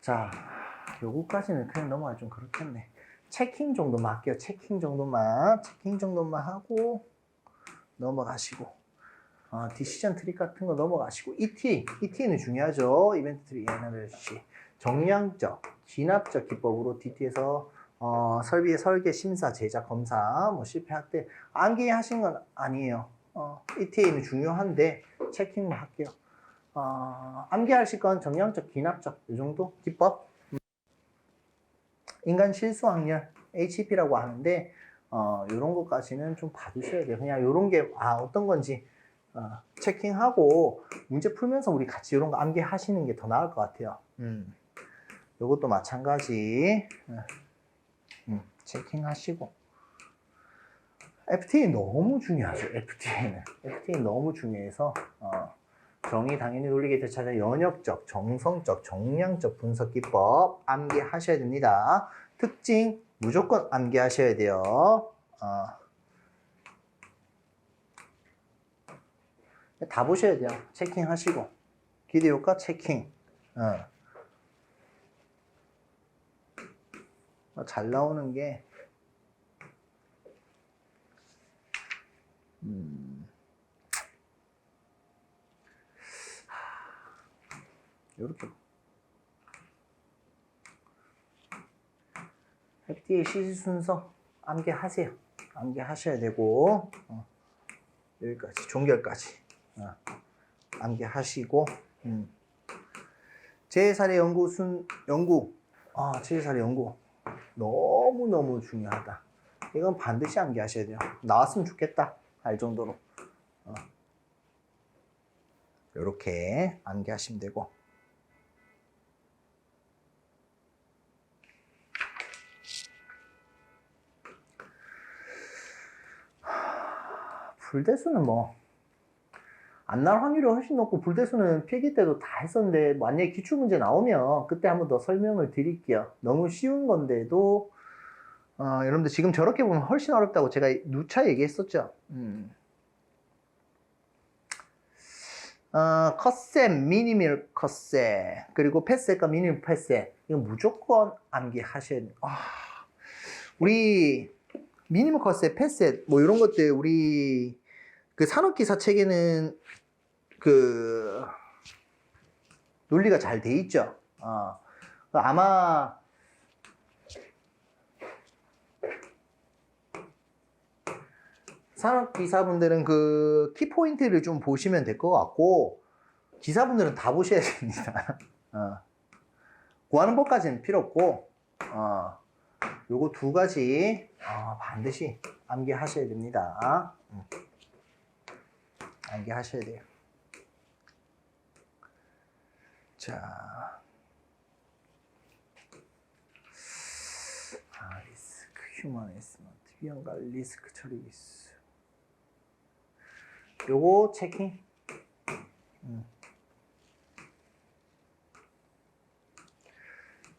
자, 요거까지는 그냥 넘어가 좀 그렇겠네. 체킹 정도만 할게요. 체킹 정도만, 체킹 정도만 하고 넘어가시고, 어, 디시전 트릭 같은 거 넘어가시고, ET, ET는 중요하죠. 이벤트 트릭 에너지. 정량적, 진압적 기법으로 DT에서 어, 설비의 설계, 심사, 제작, 검사, 뭐 실패할 때 암기 하신 건 아니에요. 어, ETA는 중요한데 체킹만 할게요. 어, 암기하실 건 정량적, 기납적 이 정도 기법. 음. 인간 실수 확률 HP라고 하는데 어, 이런 것까지는 좀 봐주셔야 돼요. 그냥 이런 게 아, 어떤 건지 어, 체킹하고 문제 풀면서 우리 같이 이런 거 암기하시는 게 더 나을 것 같아요. 음. 이것도 마찬가지. 음, 음, 체킹하시고. FTA 너무 중요하죠. FTA는 FTA 너무 중요해서 어, 정의 당연히 논리계 대차자 연역적, 정성적, 정량적 분석 기법 암기하셔야 됩니다. 특징 무조건 암기하셔야 돼요. 어. 다 보셔야 돼요. 체킹하시고 기대 효과 체킹. 어. 어, 잘 나오는 게 음. 이렇게 FTA 시시 순서 암기하세요. 암기하셔야 되고 어, 여기까지 종결까지 어, 암기하시고 음. 제사례 연구 순 연구 아 제사례 연구 너무 너무 중요하다. 이건 반드시 암기하셔야 돼요. 나왔으면 좋겠다 할 정도로 어. 이렇게 암기하시면 되고. 불대수는 뭐, 안 나올 확률이 훨씬 높고, 불대수는 필기 때도 다 했었는데, 만약에 기출문제 나오면, 그때 한번 더 설명을 드릴게요. 너무 쉬운 건데도, 어, 여러분들 지금 저렇게 보면 훨씬 어렵다고 제가 누차 얘기했었죠. 음. 어, 컷셈, 미니밀 컷셈, 그리고 패셋과 미니밀 패셋. 이거 무조건 암기하셔야 돼요. 아, 우리 미니멈 컷셋, 패셋, 뭐 이런 것들 우리 그 산업기사 책에는 그 논리가 잘 돼 있죠. 어. 아마 산업 기사분들은 그 키포인트를 좀 보시면 될 것 같고 기사분들은 다 보셔야 됩니다. 어. 구하는 법까지는 필요 없고 어. 요거 두 가지 어, 반드시 암기하셔야 됩니다. 음. 암기하셔야 돼요. 자, 아, 리스크, 휴먼 에스먼트, 비용과 리스크 처리 기술. 요거 체킹. 음.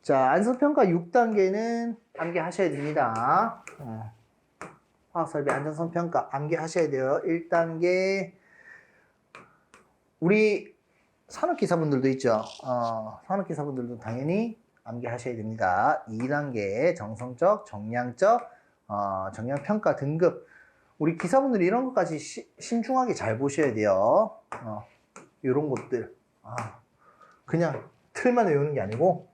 자, 안성평가 6단계는 암기하셔야 됩니다. 어. 화학설비 안전성평가 암기하셔야 돼요. 1단계, 우리 산업기사분들도 있죠. 어, 산업기사분들도 당연히 암기하셔야 됩니다. 2단계, 정성적, 정량적, 어, 정량평가 등급. 우리 기사분들이 이런 것까지 시- 신중하게 잘 보셔야 돼요. 어, 이런 것들. 아, 그냥 틀만 외우는 게 아니고,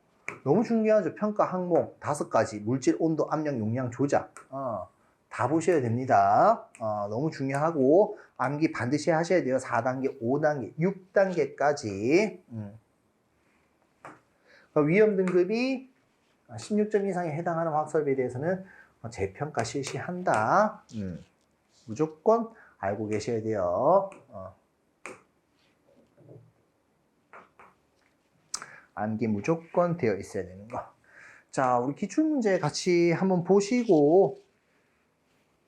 너무 중요하죠. 평가 항목 다섯 가지 물질 온도 압력 용량 조작 어, 다 보셔야 됩니다. 어, 너무 중요하고 암기 반드시 하셔야 돼요. 4단계, 5단계, 6단계까지 음. 그 위험 등급이 16점 이상에 해당하는 화학설비에 대해서는 어, 재평가 실시한다. 음. 무조건 알고 계셔야 돼요. 어. 암기 무조건 되어 있어야 되는 거. 자, 우리 기출문제 같이 한번 보시고